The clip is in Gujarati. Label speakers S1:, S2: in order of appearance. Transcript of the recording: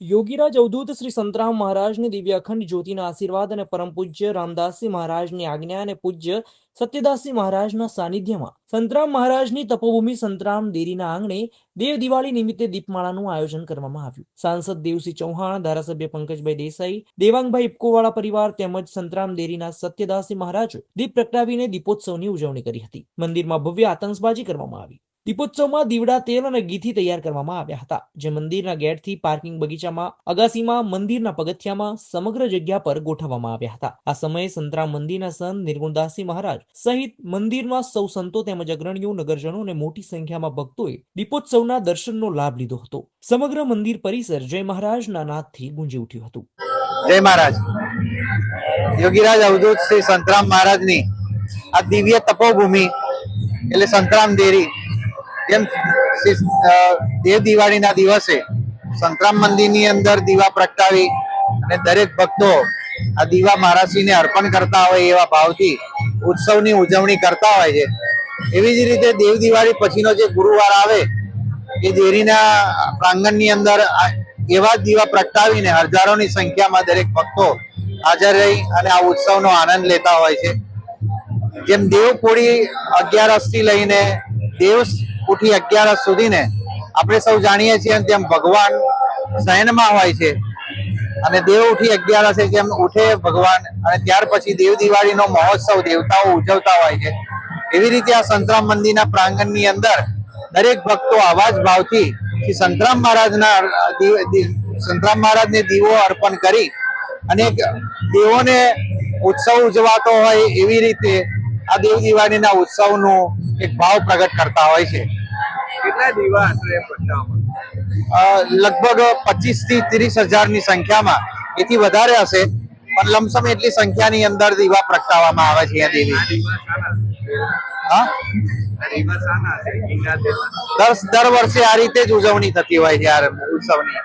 S1: યોગીરાજ અવધૂત શ્રી સંતરામ મહારાજની દિવ્ય અખંડ જ્યોતિના આશીર્વાદ અને પરમ પૂજ્ય રામદાસજી મહારાજની આજ્ઞા અને પૂજ્ય સત્યદાસજી મહારાજના સાનિધ્યમાં સંતરામ મહારાજની તપોભૂમિ સંતરામ દેરીના આંગણે દેવ દિવાળી નિમિત્તે દીપમાળાનું આયોજન કરવામાં આવ્યું. સાંસદ દેવસિંહ ચૌહાણ, ધારાસભ્ય પંકજભાઈ દેસાઈ, દેવાંગભાઈ ઇપકોવાળા પરિવાર તેમજ સંતરામ દેરીના સત્યદાસજી મહારાજે દીપ પ્રગટાવીને દીપોત્સવની ઉજવણી કરી હતી. મંદિરમાં ભવ્ય આતંકબાજી કરવામાં આવી. દીપોત્સવમાં દીવડા તેલ અને ગીથી તૈયાર કરવામાં આવ્યા હતા, જે મંદિરના ગેટથી પાર્કિંગ બગીચામાં, અગાસીમાં, મંદિરના પગથિયામાં સમગ્ર જગ્યા પર ગોઠવવામાં આવ્યા હતા. આ સમયે સંતરામ મંદિરના સંત નિર્ગુણદાસજી મહારાજ સહિત મંદિરમાં સૌ સંતો તેમજ અગ્રણીઓ, નગરજનો અને મોટી સંખ્યામાં ભક્તોએ દીપોત્સવના દર્શનનો લાભ લીધો હતો. સમગ્ર મંદિર પરિસર જય મહારાજના નાદથી ગુંજી ઉઠ્યું હતું.
S2: જય મહારાજ. યોગીરાજ અવધૂત શ્રી સંતરામ મહારાજની આ દિવ્ય તપોભૂમિ, એટલે સંતરામ દેરી જેમ દેવ દિવાળીના દિવસે સંતરામ મંદિરની અંદર દીવા પ્રગટાવી અને દરેક ભક્તો આ દીવા મહારાજશ્રીને અર્પણ કરતા હોય એવા ભાવથી ઉત્સવની ઉજવણી કરતા હોય છે. એવી જ રીતે દેવ દિવાળી પછીનો જે ગુરુવાર આવે, એ દેરીના પ્રાંગણની અંદર એવા દીવા પ્રગટાવીને હજારોની સંખ્યામાં દરેક ભક્તો હાજર રહી અને આ ઉત્સવનો આનંદ લેતા હોય છે. જેમ દેવ કોળી અગિયારસથી લઈને દેવ ઉઠી અગિયારસ સુધીને આપણે સૌ જાણીએ છીએ તેમ ભગવાન શયનમાં હોય છે અને દેવ ઉઠી અગિયારસે જેમ ઉઠે ભગવાન અને ત્યાર પછી દેવ દિવાળીનો મહોત્સવ દેવતાઓ ઉજવતા હોય છે. એવી રીતે આ સંતરામ મંદિરના પ્રાંગણની અંદર દરેક ભક્તો આવા જ ભાવથી સંતરામ મહારાજના સંતરામ મહારાજને દીવો અર્પણ કરી અને દેવોને ઉત્સવ ઉજવાતો હોય એવી રીતે આ દેવ દિવાળીના ઉત્સવનું એક ભાવ પ્રગટ કરતા હોય છે.
S3: કેટલા દીવા આશરે
S2: પટ્ટામાં લગભગ પચીસથી ત્રીસ હજારની સંખ્યામાં એથી વધારે હશે પણ લમસમ એટલી સંખ્યાની અંદર દીવા પ્રગટાવવામાં આવે છે અહીંયા દેવી? દર દર વર્ષે આ રીતે જ ઉજવણી થતી હોય છે આ ઉત્સવની.